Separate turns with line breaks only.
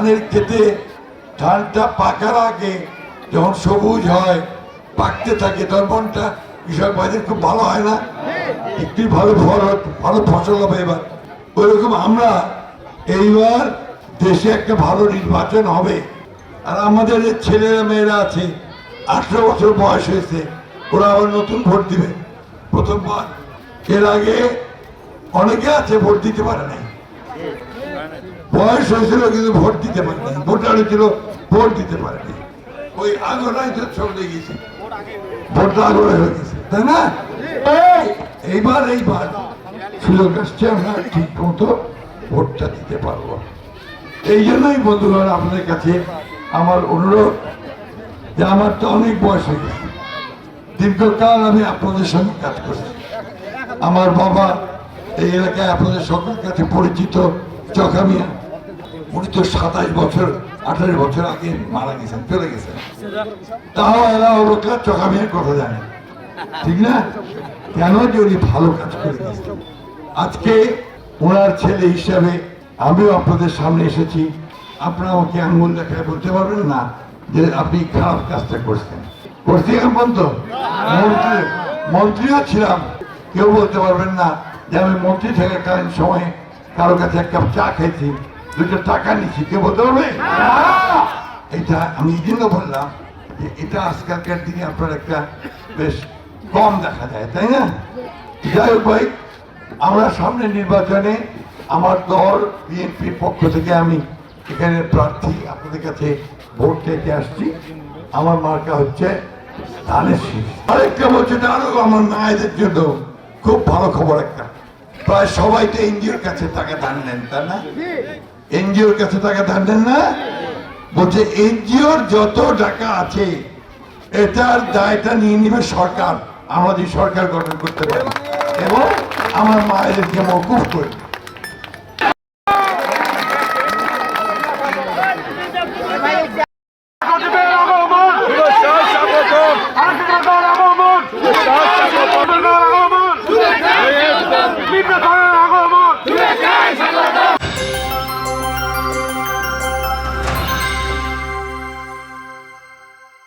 ধানের ক্ষেতে ধানটা পাকার আগে যখন সবুজ হয়, পাকতে থাকে তখন মনটা কৃষক ভাইদের খুব ভালো হয় না? একটি ভালো ফল, ভালো ফসল হবে এবার। ওইরকম আমরা এইবার দেশে একটা ভালো নির্বাচন হবে। আর আমাদের যে ছেলেরা, মেয়েরা আছে, আঠেরো বছর বয়স হয়েছে, ওরা আবার নতুন ভোট দিবে। প্রথমবার। এর আগে অনেকে আছে, ভোট দিতে পারে নাই। বয়স হয়েছিল কিন্তু ভোট দিতে পারে নাই ভোটার হয়েছিল ভোট দিতে পারেনি। ওই আগ্রহাই তো চলে গেছে ভোটটা আগ্রহ হয়ে গেছে তাই না? এইবার এইবার সুযোগ আসছে আমরা ঠিক মতো ভোটটা দিতে পারব। এই জন্যই বন্ধুগণ আপনাদের কাছে আমার অনুরোধ যে আমার তো অনেক বয়স হয়ে গেছে। দীর্ঘকাল আমি আপনাদের সঙ্গে কাজ করছি। আমার বাবা এই এলাকায় আপনাদের সকলের কাছে পরিচিত চকামিয়া উনি তো সাতাশ বছর, আঠাশ বছর আগে মারা গেছেন, চলে গেছেন। তাও এরা কথা জানে। ঠিক না? কেন যে উনি ভালো কাজ করে গেছেন আজকে ওনার ছেলে হিসাবে আমিও আপনাদের সামনে এসেছি। আপনারা আমাকে আঙ্গুল দেখায় বলতে পারবেন না যে আপনি খারাপ কাজটা করছেন। করছি তো মন্ত্রী, মন্ত্রীও ছিলাম। কেউ বলতে পারবেন না যে আমি মন্ত্রী থেকে থাকাকালীন সময়ে কারও কাছে এক কাপ চা খাইছি দুটো টাকা নিচ্ছি কেউ বলতে পারবে? এটা আমি এই জন্য বললাম যে এটা আজকালকার দিনে আপনার একটা বেশ কম দেখা যায় তাই না? যাই হোক ভাই আমরা সামনে নির্বাচনে আমার দল বিএনপির পক্ষ থেকে আমি এখানে প্রার্থী আপনাদের কাছে ভোট চাইতে আসছি। আমার মার্কা হচ্ছে ধানের শীষ। আরেকটা বলছে আরও আমার মায়েদের জন্য খুব ভালো খবর একটা। প্রায় সবাই তো এনজিওর কাছে টাকা ধান নেন, তাই না? এনজিওর কাছে টাকা ধান নেন না? বলছে, এনজিওর যত টাকা আছে, এটার দায়টা নিয়ে নিবে সরকার। আমাদের সরকার গঠন করতে পারি। এবং আমার মায়েদেরকে মকুফ করে দিবে।